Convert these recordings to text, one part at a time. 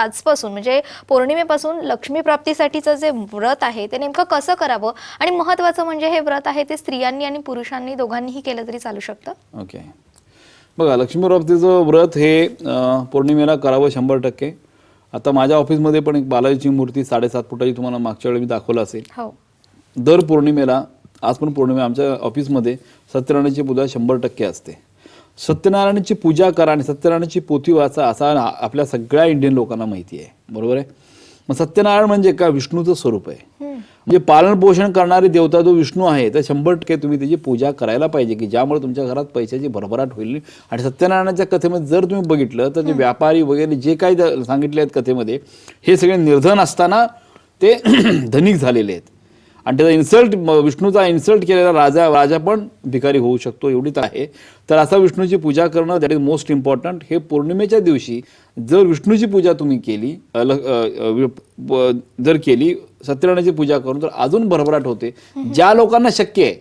आजपासून म्हणजे पौर्णिमेपासून लक्ष्मी प्राप्तीसाठीचं जे व्रत आहे ते नेमकं कसं करावं? आणि महत्वाचं म्हणजे हे व्रत आहे ते स्त्रियांनी आणि पुरुषांनी दोघांनीही केलं तरी चालू शकतं? ओके. बघा लक्ष्मी प्राप्तीचं व्रत हे पौर्णिमेला करावं शंभर टक्के. आता माझ्या ऑफिसमध्ये पण एक बालाजीची मूर्ती साडेसात फुटाची तुम्हाला मागच्या वेळी मी दाखवलं असेल. हो. दर पौर्णिमेला आज पण पौर्णिमे आमच्या ऑफिसमध्ये सत्यनारायणाची पूजा शंभर टक्के असते. सत्यनारायणाची पूजा करा आणि सत्यनारायणाची पोथी वाचा असा आपल्या सगळ्या इंडियन लोकांना माहिती आहे. बरोबर आहे? मग सत्यनारायण म्हणजे का विष्णूचं स्वरूप आहे. म्हणजे पालन पोषण करणारी देवता जो विष्णू आहे तर शंभर टक्के तुम्ही त्याची पूजा करायला पाहिजे की ज्यामुळे तुमच्या घरात पैशाची भरभराट होईल. आणि सत्यनारायणाच्या कथेमध्ये जर तुम्ही बघितलं तर जे व्यापारी वगैरे जे काही सांगितले आहेत कथेमध्ये हे सगळे निर्धन असताना ते धनिक झालेले आहेत. आणि त्याचा इन्सल्ट विष्णूचा इन्सल्ट केलेला राजा राजा पण भिकारी होऊ शकतो एवढीच आहे. तर असा विष्णूची पूजा करणं दॅट इज मोस्ट इम्पॉर्टंट हे पौर्णिमेच्या दिवशी जर विष्णूची पूजा तुम्ही केली जर केली सत्यनारायणाची पूजा करून तर अजून भरभराट होते. ज्या लोकांना शक्य आहे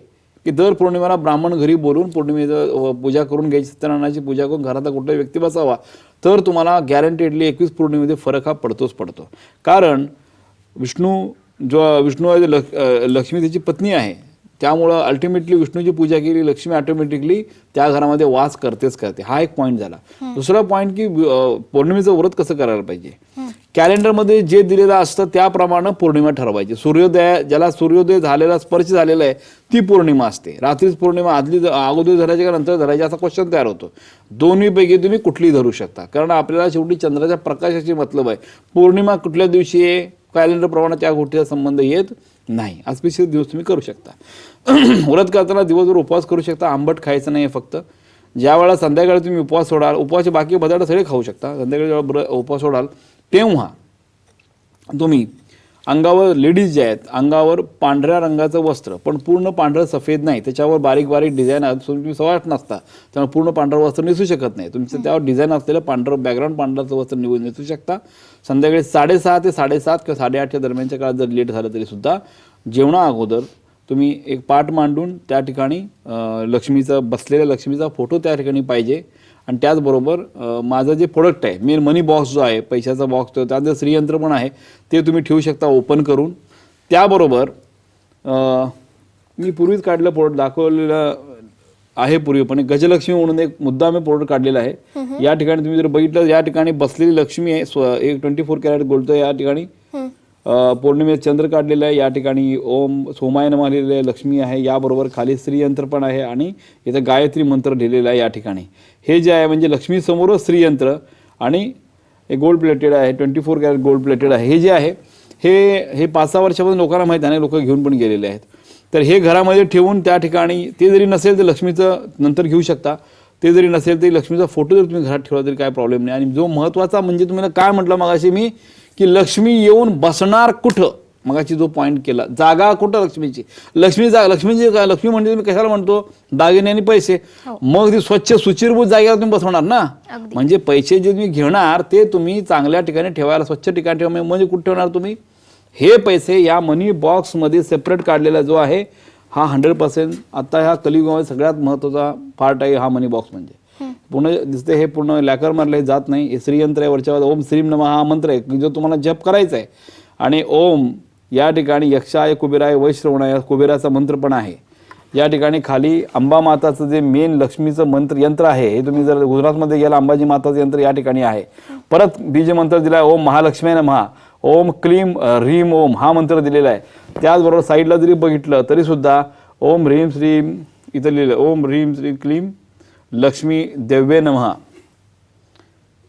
की दर पौर्णिमेला ब्राह्मण घरी बोलून पौर्णिमेचं पूजा करून घ्यायची सत्यनारायणाची पूजा करून घरातला कुठलाही व्यक्ती बसावा तर तुम्हाला गॅरंटेडली एकवीस पौर्णिमेमध्ये फरक हा पडतोच पडतो. कारण विष्णू जो विष्णू आहे अ, लक्ष्मी त्याची पत्नी आहे. त्यामुळं अल्टिमेटली विष्णूची पूजा केली लक्ष्मी ऑटोमॅटिकली त्या घरामध्ये वास करतेच करते. हा एक पॉईंट झाला. दुसरा पॉईंट की पौर्णिमेचं व्रत कसं करायला पाहिजे? कॅलेंडरमध्ये जे दिलेलं असतं त्याप्रमाणे पौर्णिमा ठरवायची. सूर्योदय ज्याला सूर्योदय झालेला स्पर्श झालेला आहे ती पौर्णिमा असते. रात्रीच पौर्णिमा आदली अगोदर धरायची का नंतर धरायची असा क्वेश्चन तयार होतो. दोन्हीपैकी तुम्ही कुठली धरू शकता. कारण आपल्याला शेवटी चंद्राच्या प्रकाशाची मतलब आहे. पौर्णिमा कुठल्या दिवशी आहे? कॅलेंडरप्रमाणे त्या गोष्टीचा संबंध येत नाही. ऑस्पिशियस दिवस तुम्ही करू शकता. व्रत करताना दिवसभर उपवास करू शकता. आंबट खायचं नाही आहे फक्त. ज्या वेळेला संध्याकाळी तुम्ही उपवास सोडाल उपवासचे बाकी पदार्थ सगळे खाऊ शकता. संध्याकाळी जेव्हा ब्र उपवास सोडाल तेव्हा तुम्ही अंगावर लेडीज जे आहेत अंगावर पांढऱ्या रंगाचं वस्त्र पण पूर्ण पांढरं सफेद नाही. त्याच्यावर बारीक बारीक डिझाईन तुम्ही सवाट नसता. त्यामुळे पूर्ण पांढरं वस्त्र नेसू शकत नाही. तुमचं त्यावर डिझाईन असलेलं पांढरं बॅकग्राऊंड पांढराचं वस्त्र निवडून नेसू शकता. संध्याकाळी साडेसहा ते साडेसात किंवा साडेआठच्या दरम्यानच्या काळात जर लेट झालं तरी सुद्धा जेवणा अगोदर तुम्ही एक पाठ मांडून त्या ठिकाणी लक्ष्मीचा बसलेल्या लक्ष्मीचा फोटो त्या ठिकाणी पाहिजे. आणि त्याचबरोबर माझं जे प्रोडक्ट आहे मेन मनी बॉक्स जो आहे पैशाचा बॉक्स तो त्यात श्रीयंत्र पण आहे ते तुम्ही ठेवू शकता ओपन करून. त्याबरोबर मी पूर्वीच काढलं प्रोडक्ट दाखवलेलं आहे पूर्वीपणे गजलक्ष्मी म्हणून एक मुद्दा मी प्रोडक्ट काढलेला आहे. या ठिकाणी तुम्ही जर बघितलं या ठिकाणी बसलेली लक्ष्मी आहे एक ट्वेंटी फोर कॅरेट गोल्ड या ठिकाणी. पौर्णिमेत चंद्र काढलेलं आहे. या ठिकाणी ओम सोमायन लिहिलेलं आहे. लक्ष्मी आहे. याबरोबर खाली स्त्रीयंत्र पण आहे आणि इथं गायत्री मंत्र लिहिलेला आहे या ठिकाणी. हे जे आहे म्हणजे लक्ष्मीसमोरच स्त्रीयंत्र आणि हे गोल्ड प्लेटेड आहे. Twenty four carat gold plated आहे. हे जे आहे हे हे पाच सहा वर्षापासून लोकांना माहीत आहे लोक घेऊन पण गेलेले आहेत. तर हे घरामध्ये ठेवून त्या ठिकाणी ते जरी नसेल तर लक्ष्मीचं नंतर घेऊ शकता. ते जरी नसेल तरी लक्ष्मीचा फोटो जर तुम्ही घरात ठेवला तरी काय प्रॉब्लेम नाही. आणि जो महत्त्वाचा म्हणजे तुम्हाला काय म्हटलं मगाशी मी की लक्ष्मी येऊन बसणार कुठं? मगाशी जो पॉईंट केला जागा कुठं लक्ष्मीची? लक्ष्मी जागा लक्ष्मीची काय लक्ष्मी म्हणजे तुम्ही कशाला म्हणतो? दागिने आणि पैसे. मग ती स्वच्छ सुचिरभूत जागेवर तुम्ही बसवणार ना. म्हणजे पैसे जे तुम्ही घेणार ते तुम्ही चांगल्या ठिकाणी ठेवायला स्वच्छ ठिकाणी ठेवा. म्हणजे कुठे ठेवणार तुम्ही? हे पैसे या मनी बॉक्समध्ये सेपरेट काढलेला जो आहे हा हंड्रेड पर्सेंट आता ह्या कलियुगामध्ये सगळ्यात महत्त्वाचा पार्ट आहे हा मनी बॉक्स म्हणजे. पूर्ण दिसते हे पूर्ण लॅकर मारले जात नाही. हे श्रीयंत्र आहे वरच्या ओम श्रीम नमः हा मंत्र आहे जो तुम्हाला जप करायचा आहे आणि ओम या ठिकाणी यक्षाय कुबेराय वैश्रवणाय कुबेराचा मंत्र पण आहे. या ठिकाणी खाली अंबा माताचं जे मेन लक्ष्मीचं मंत्र यंत्र आहे हे तुम्ही जर गुजरातमध्ये गेला अंबाजी माताचं यंत्र या ठिकाणी आहे. परत बीज मंत्र दिला ओम महालक्ष्मी नमः. ओम क्लीम ह्रीम ओम हा मंत्र दिलेला आहे. त्याचबरोबर साईडला जरी बघितलं तरीसुद्धा ओम ह्रीम श्रीम इथं लिहिलं ओम ह्रीम श्री क्लीम लक्ष्मी दिव्ये नमः.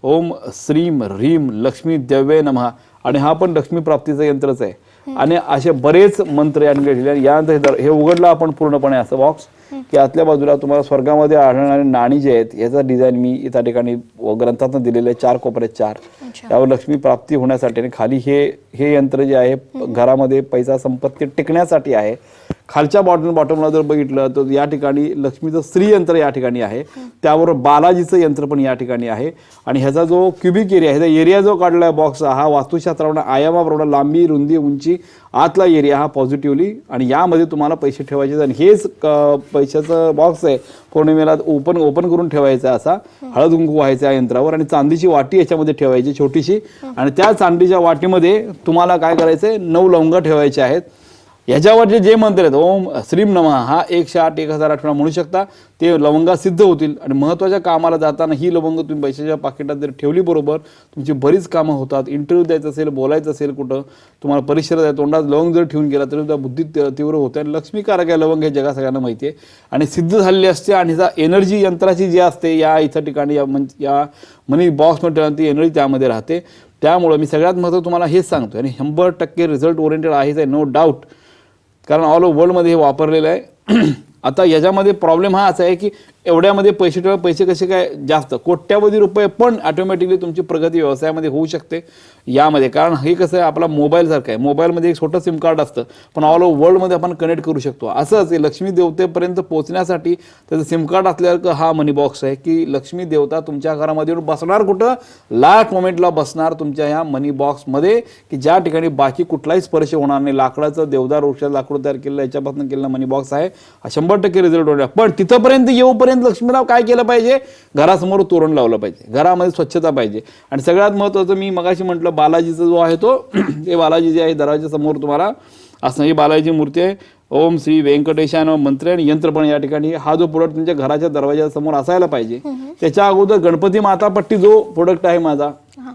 ओम श्रीम ह्रीम लक्ष्मी दिव्ये नमः. आणि हा पण लक्ष्मी प्राप्तीचं यंत्रच आहे. आणि असे बरेच मंत्र या ठिकाणी. यानंतर हे उघडलं आपण पूर्णपणे असं बॉक्स की आतल्या बाजूला तुम्हाला स्वर्गामध्ये आढळणारे नाणी जे आहेत याचा डिझाईन मी त्या ठिकाणी ग्रंथातून दिलेलं आहे चार कोपऱ्यात चार. त्यावर लक्ष्मी प्राप्ती होण्यासाठी आणि खाली हे हे यंत्र जे आहे घरामध्ये पैसा संपत्ती टिकण्यासाठी आहे. खालच्या बॉटम बॉटमला जर बघितलं तर या ठिकाणी लक्ष्मीचं स्त्री यंत्र या ठिकाणी आहे. त्याबरोबर बालाजीचं यंत्र पण या ठिकाणी आहे. आणि ह्याचा जो क्युबिक एरिया ह्याचा एरिया जो काढला आहे बॉक्स हा वास्तुशास्त्राप्रमाणे आयामाप्रमाणे लांबी रुंदी उंची आतला एरिया हा पॉझिटिव्हली आणि यामध्ये तुम्हाला पैसे ठेवायचे आणि हेच पैशाचं बॉक्स आहे. पौर्णिमेला ओपन ओपन करून ठेवायचा असा. हळद कुंकू व्हायचा या यंत्रावर आणि चांदीची वाटी याच्यामध्ये ठेवायची छोटीशी. आणि त्या चांदीच्या वाटीमध्ये तुम्हाला काय करायचंय? नऊ लवंग ठेवायचे आहेत. ह्याच्यावरचे जे मंत्र आहेत ओम श्रीम नमः हा एकशे आठ एक हजार आठ वेळा म्हणू शकता ते लवंगा सिद्ध होतील. आणि महत्त्वाच्या कामाला जाताना ही लवंग तुम्ही पैशाच्या पाकिटात जर ठेवली बरोबर तुमची बरीच कामं होतात. इंटरव्ह्यू द्यायचं असेल बोलायचं असेल कुठं तुम्हाला परिसरात आहे तोंडात लवंग जर ठेवून गेला तरी सुद्धा बुद्धी तीव्र होते. आणि लक्ष्मीकारक आहे लवंग हे जगा सगळ्यांना माहिती आहे. आणि सिद्ध झालेली असते आणि ह्याचा एनर्जी यंत्राची जी असते या इथं ठिकाणी या मन या मनी बॉक्समध्ये ठेवून ती एनर्जी त्यामध्ये राहते. त्यामुळं मी सगळ्यात महत्त्व तुम्हाला हेच सांगतो आणि शंभर टक्के रिझल्ट ओरिएंटेड आहेच आहे नो डाऊट कारण ऑल ओव्हर वर्ल्डमध्ये हे वापरलेलं आहे. आता याच्यामध्ये प्रॉब्लेम हा असा आहे की एवढ्यामध्ये पैसे ठेवा पैसे कसे काय जास्त? कोट्यावधी रुपये पण ऑटोमॅटिकली तुमची प्रगती व्यवसायामध्ये होऊ शकते. यामध्ये कारण हे कसं आहे आपला मोबाईलसारखं आहे. मोबाईलमध्ये एक छोटं सिम कार्ड असतं पण ऑल ओव्हर वर्ल्डमध्ये आपण कनेक्ट करू शकतो. असंच लक्ष्मी देवतेपर्यंत पोहोचण्यासाठी त्याचं सिम कार्ड असल्यासारखं हा मनी बॉक्स आहे की लक्ष्मी देवता तुमच्या घरामध्ये येऊन बसणार कुठं? लास्ट मोमेंटला बसणार तुमच्या ह्या मनी बॉक्समध्ये की ज्या ठिकाणी बाकी कुठलाही स्पर्श होणार नाही. लाकडाचं देवदार वृक्ष लाकूड तयार केलेलं याच्यापासून केलेला मनी बॉक्स आहे. हा शंभर टक्के रिझल्ट होणार. पण तिथंपर्यंत येऊपर्यंत लक्ष्मीला काय केलं पाहिजे? घरासमोर तोरण लावलं पाहिजे. घरामध्ये स्वच्छता पाहिजे. आणि सगळ्यात महत्त्वाचं मी मगाशी म्हटलं बालाजीचा जो आहे तो ते बालाजी जे आहे दरवाजा समोर तुम्हाला असं ही बालाजीची मूर्ती आहे. ओम श्री व्यंकटेशान मंत्र आणि यंत्र पण या ठिकाणी. हा जो प्रोडक्ट तुमच्या घराच्या दरवाजासमोर असायला पाहिजे. त्याच्या अगोदर गणपती माता पट्टी जो प्रोडक्ट आहे माझा हा.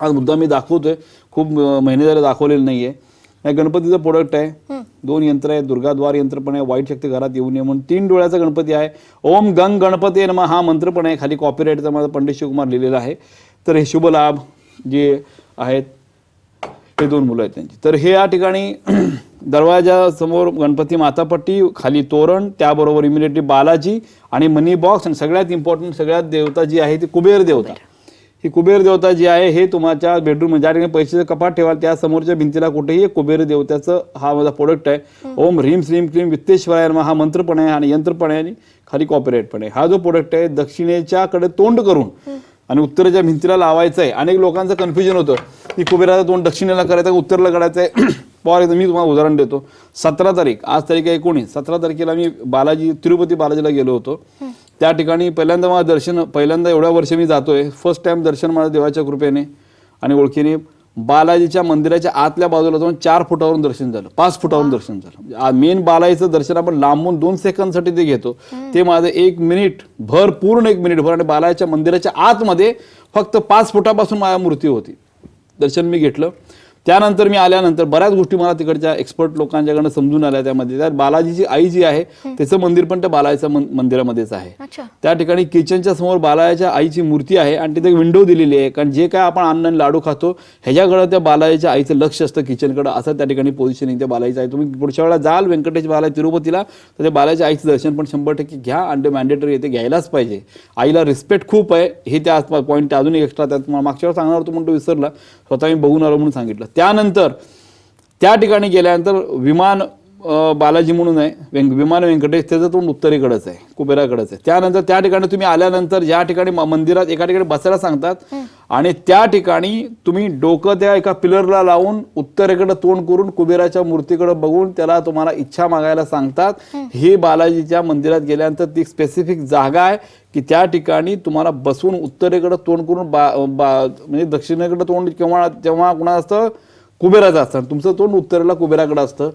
आज मुद्दा मी दाखवतोय. खूप महिने झाले दाखवलेलं नाहीये. हे गणपतीचं प्रोडक्ट आहे. दोन यंत्र आहे दुर्गाद्वार यंत्र पण आहे वाईट शक्ती घरात येऊ नये म्हणून तीन डोळ्याचा गणपती आहे. ओम गंग गणपती नम हा मंत्र पण आहे. खाली कॉपीराईटचा माझा पंडित शिवकुमार लिहिलेला आहे. तर हे शुभ लाभ जे आहेत हे दोन मुलं आहेत त्यांची. तर हे या ठिकाणी दरवाजासमोर गणपती मातापट्टी खाली तोरण त्याबरोबर इमिडिएटली बालाजी आणि मनी बॉक्स आणि सगळ्यात इम्पॉर्टंट सगळ्यात देवता जी आहे ती कुबेर देवता. ही कुबेर देवता जी आहे हे तुमच्या बेडरूम ज्या ठिकाणी पैशाचं कपाट ठेवाल त्या समोरच्या भिंतीला कुठेही कुबेर देवत्याचं हा माझा प्रोडक्ट आहे. ओम ह्रीम श्रीम क्लीम वित्तेश्वराय हा मंत्र पण आहे आणि यंत्र पण आहे आणि खाली कॉपीराईट पण आहे. हा जो प्रोडक्ट आहे दक्षिणेच्याकडे तोंड करून आणि उत्तरेच्या भिंतीला लावायचं आहे अनेक लोकांचं कन्फ्युजन होतं की कुबेराचं तोंड दक्षिणेला करायचं का उत्तरला करायचं आहे? पॉवर एकदा मी तुम्हाला उदाहरण देतो. सतरा तारीख आज तारीख आहे एकोणीस. सतरा तारखेला मी बालाजी तिरुपती बालाजीला गेलो होतो. त्या ठिकाणी पहिल्यांदा मला दर्शन पहिल्यांदा एवढ्या वर्ष मी जातोय. फर्स्ट टाइम दर्शन मला देवाच्या कृपेने आणि ओळखीने बालाजीच्या मंदिराच्या आतल्या बाजूला जाऊन चार फुटावरून दर्शन झालं. पाच फुटावरून दर्शन झालं. मेन बालाजीचं दर्शन आपण लांबून दोन सेकंदसाठी ते घेतो. ते माझं एक मिनिट भर पूर्ण एक मिनिट भर आणि बालाजीच्या मंदिराच्या आतमध्ये फक्त पाच फुटापासून माझ्या मूर्ती होती. दर्शन मी घेतलं. त्यानंतर मी आल्यानंतर बऱ्याच गोष्टी मला तिकडच्या एक्सपर्ट लोकांच्याकडनं समजून आल्या त्यामध्ये. त्यात बालाजीची आई जी आहे त्याचं मंदिर पण त्या बालाजीच्या मन- मंदिरामध्येच आहे. त्या ठिकाणी किचनच्या समोर बालाजीच्या आईची मूर्ती आहे आणि तिथे विंडो दिलेली आहे. कारण जे काय आपण अन्न आणि लाडू खातो ह्याच्याकडे त्या बालाजीच्या आईचं लक्ष असतं किचनकडे असं त्या ठिकाणी पोझिशनिंग त्या बालाजीचं आहे. तुम्ही पुढच्या वेळेला जाल व्यंकटेश बालाजी तिरुपतीला तर त्या बालाजीच्या आईचं दर्शन पण शंभर टक्के घ्या आणि मॅन्डेटरी येते घ्यायलाच पाहिजे. आईला रिस्पेक्ट खूप आहे. हे त्या पॉईंट अजून एक एक्स्ट्रा त्यात मागच्या वेळेस सांगणार होतो तो विसरला. स्वतः मी बघून आलो म्हणून सांगितलं. त्यानंतर त्या ठिकाणी गेल्यानंतर विमान बालाजी म्हणून आहे. व्यंग विमान व्यंकटेश त्याचं तोंड उत्तरेकडेच आहे. कुबेराकडेच आहे. त्यानंतर त्या ठिकाणी तुम्ही आल्यानंतर ज्या ठिकाणी मंदिरात एका ठिकाणी बसायला सांगतात आणि त्या ठिकाणी तुम्ही डोकं त्या एका पिलरला लावून उत्तरेकडे तोंड करून कुबेराच्या मूर्तीकडे बघून त्याला तुम्हाला इच्छा मागायला सांगतात. ही. बालाजीच्या मंदिरात गेल्यानंतर ती स्पेसिफिक जागा आहे की त्या ठिकाणी तुम्हाला बसून उत्तरेकडे तोंड करून बा म्हणजे दक्षिणेकडे तोंड केव्हा तेव्हा कुणा असतं? कुबेराचं असतं. तुमचं तोंड उत्तरेला कुबेराकडे असतं.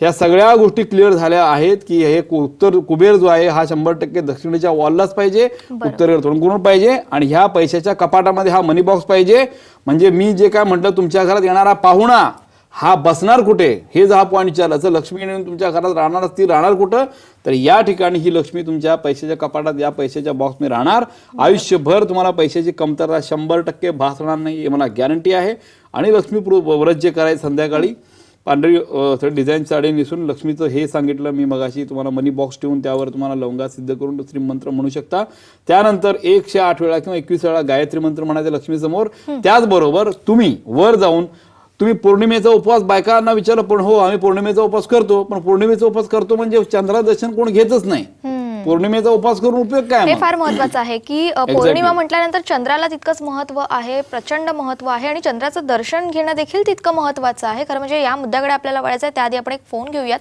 ह्या सगळ्या गोष्टी क्लिअर झाल्या आहेत की हे उत्तर कुबेर जो आहे हा शंभर टक्के दक्षिणेच्या वॉललाच पाहिजे उत्तरेकडे तोंड करून पाहिजे आणि ह्या पैशाच्या कपाटामध्ये हा मनी बॉक्स पाहिजे. म्हणजे मी जे काय म्हटलं तुमच्या घरात येणारा पाहुणा हा बसणार कुठे? हे जर हा पॉईंट विचारला जर लक्ष्मी येऊन तुमच्या घरात राहणार असती राहणार कुठं? तर या ठिकाणी ही लक्ष्मी तुमच्या पैशाच्या कपाटात या पैशाच्या बॉक्समध्ये राहणार. आयुष्यभर तुम्हाला पैशाची कमतरता शंभर टक्के भासणार नाही हे मला गॅरंटी आहे. आणि लक्ष्मी व्रत जे करायचं संध्याकाळी पांढरी डिझाईन साडी नेसून लक्ष्मीचं हे सांगितलं मी मगाशी तुम्हाला मनी बॉक्स ठेवून त्यावर तुम्हाला लवंगा सिद्ध करून श्रीमंत्र म्हणू शकता. त्यानंतर एकशे आठ वेळा किंवा एकवीस वेळा गायत्री मंत्र म्हणायचे लक्ष्मीसमोर. त्याचबरोबर तुम्ही वर जाऊन तुम्ही पौर्णिमेचा उपवास बायकांना विचारलं पण हो आम्ही पौर्णिमेचा उपवास करतो पण पौर्णिमेचा उपवास करतो म्हणजे चंद्रा दर्शन कोण घेतच नाही. पौर्णिमेचा उपवास करून उपयोग काय हे? फार महत्वाचं आहे की अ, Exactly. पौर्णिमा म्हटल्यानंतर चंद्राला तितकंच महत्त्व आहे प्रचंड महत्त्व आहे आणि चंद्राचं दर्शन घेणं देखील तितकं महत्वाचं आहे खरं म्हणजे या मुद्द्याकडे आपल्याला वळायचं आहे त्याआधी आपण एक फोन घेऊयात